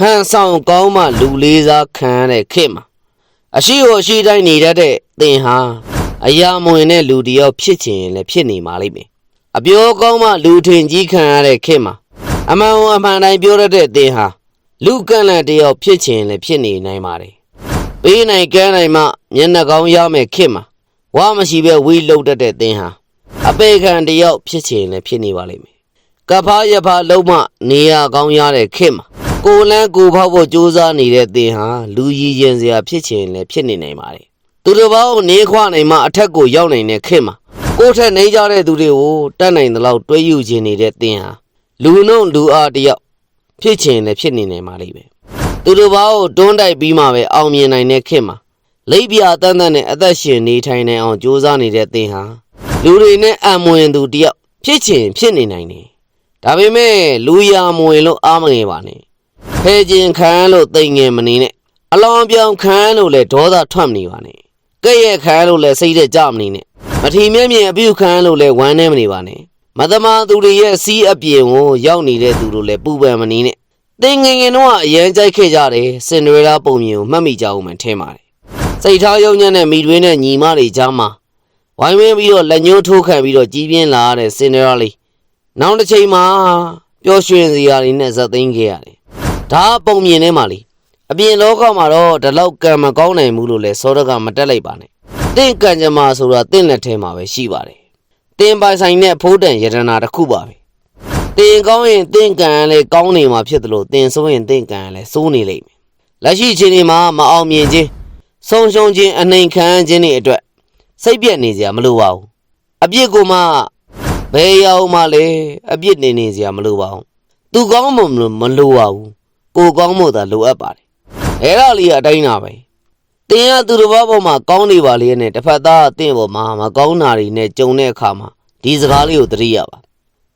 ဟန်ဆောင်ကောင်းမှလူလေးစားခံရတဲ့ခေတ်မှာအရှိကိုအရှိတိုင်းနေတတ်တဲ့သင်ဟာအရာမဝင်တဲ့လူတစ်ယောက်ဖြစ်ချင်ရင်လည်းဖြစ်နေမှာလိမ့်မယ်အပြောကောင်းမှလူထင်ကြီးခံရတဲ့ခေတ်မှာအမှန်ကိုအမှန်တိုင်းပြောတတ်တဲ့သင်ဟာလူကန့်လန့်တစ်ယောက်ဖြစ်ချင်ရင်လည်းဖြစ်နေနိုင်ပါတယ်ပေးနိုင်ကမ်းနိုင်မှမျက်နှာကောင်းရမယ်ခေတ်မှာဝါမရှိပဲဝီးလုတ်တတ်တဲ့သင်ဟာအပေခံတစ်ယောက်ဖြစ်ချင်ရင်လည်းဖြစ်နေပါလိမ့်မယ်ကဖားရဖားလုံးမနေရကောင်းရတဲ့ခေတ်မှာ ကိုလန်းကိုဖောက်ဖို့ကြိုးစားနေတဲ့သင်ဟာလူကြီးရင်စရာဖြစ်ချင်လည်းဖြစ်နေနိုင်ပါတယ်သူတစ်ပေါင်းနေခွနိုင်မှအထက်ကိုရောက်နိုင်တဲ့ခေတ်မှာကိုယ့်ထက်နေကြတဲ့သူတွေကိုတတ်နိုင်သလောက်တွဲယူခြင်းနေတဲ့သင်ဟာလူနှုံလူအားတစ်ယောက်ဖြစ်ချင်လည်းဖြစ်နေနိုင်ပါလိမ့်မယ်သူတစ်ပေါင်းတွန်းတိုက်ပြီးမှပဲအောင်မြင်နိုင်တဲ့ခေတ်မှာလိပ်ပြတန်းတန်းနဲ့အသက်ရှင်နေထိုင်နိုင်အောင်ကြိုးစားနေတဲ့သင်ဟာလူတွေနဲ့အံမွင်သူတစ်ယောက်ဖြစ်ချင်ဖြစ်နေနိုင်တယ်ဒါပေမဲ့လူရမဝင်လို့အားမငယ်ပါနဲ့ ဖဲခြင်းခံလို့တိမ်ငယ်မနေနဲ့အလောင်းပြောင်းခံလို့လည်းဒေါသထွက်မနေပါနဲ့ကဲ့ရဲ့ခံလို့လည်းစိတ်တဲ့ကြမနေနဲ့မထီမဲ့မြင်အပြုခံလို့လည်းဝမ်းနေမနေပါနဲ့မသမာသူတွေရဲ့စီးအပြင်ကိုရောက်နေတဲ့သူတို့လည်းပူပန်မနေနဲ့တင်ငယ်ငယ်တော့အရန်ကြိုက်ခဲ့ကြတယ်စင်ဒရဲလာပုံမြင်ကိုမှတ်မိကြအောင်မှထင်ပါတယ်စိတ်ထားယုံညံ့တဲ့မိတွင်းနဲ့ညီမတွေကြားမှာဝိုင်းဝန်းပြီးတော့လက်ညှိုးထိုးခံပြီးတော့ကြီးပြင်းလာရတဲ့စင်ဒရဲလေးနောက်တစ်ချိန်မှာပျော်ရွှင်စရာတွေနဲ့ဇက်သိမ်းခဲ့ရတယ်။ ဒါကပုံမြင်ထဲမှာလေအပြင်လောကမှာတော့ဒီလောက်ကံမကောင်းနိုင်ဘူးလို့လဲစောဒကမတက်လိုက်ပါနဲ့။တင့်ကံကြမ္မာဆိုတာတင့်လက်ထဲမှာပဲရှိပါတယ်။တင်ပိုင်ဆိုင်တဲ့ဖိုးတန်ယတနာတစ်ခုပါပဲ။တင်ကောင်းရင်တင့်ကံလည်းကောင်းနေမှာဖြစ်တယ်လို့တင်ဆိုးရင်တင့်ကံလည်းစိုးနေလိမ့်မယ်။လက်ရှိအချိန်ဒီမှာမအောင်မြင်ခြင်းဆုံးရှုံးခြင်းအနှိမ်ခံခြင်းတွေအတွက်စိတ်ပြက်နေစရာမလိုပါဘူး။အပြစ်ကိုမှဘယ်ရောက်မှလဲအပြစ်နေနေစရာမလိုပါဘူးသူကောင်းမှမလို့မလိုပါဘူး ကိုကောင်းမို့သာလိုအပ်ပါတယ်အဲ့ဒါလေးကအတိုင်းတာပဲတင်ရသူတစ်ပါးပေါ်မှာကောင်းနေပါလေနဲ့တစ်ဖက်သားအသင့်ပေါ်မှာမကောင်းတာတွေနဲ့ကြုံတဲ့အခါမှာဒီစကားလေးကိုသတိရပါ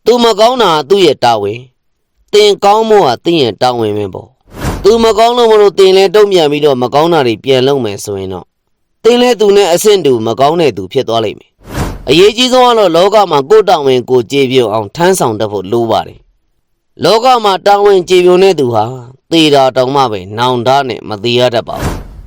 သူမကောင်းတာကသူ့ရဲ့တာဝန်တင်ကောင်းမို့ကတင်ရဲ့တာဝန်ပဲပေါ့သူမကောင်းလို့မလို့တင်လဲတုံ့ပြန်ပြီးတော့မကောင်းတာတွေပြန်လုပ်မယ်ဆိုရင်တော့တင်လဲသူနဲ့အဆင့်တူမကောင်းတဲ့သူဖြစ်သွားလိမ့်မယ်အရေးကြီးဆုံးကတော့လောကမှာကိုယ်တောင်းဝင်ကိုကြည်ပြုံအောင်ထမ်းဆောင်တတ်ဖို့လိုပါတယ်။ လောကမှာတောင်းဝင်ကြည်ပြုံတဲ့သူဟာသေတာတောင်မှပဲနောင်တနဲ့မသေးရတတ်ပါဘူး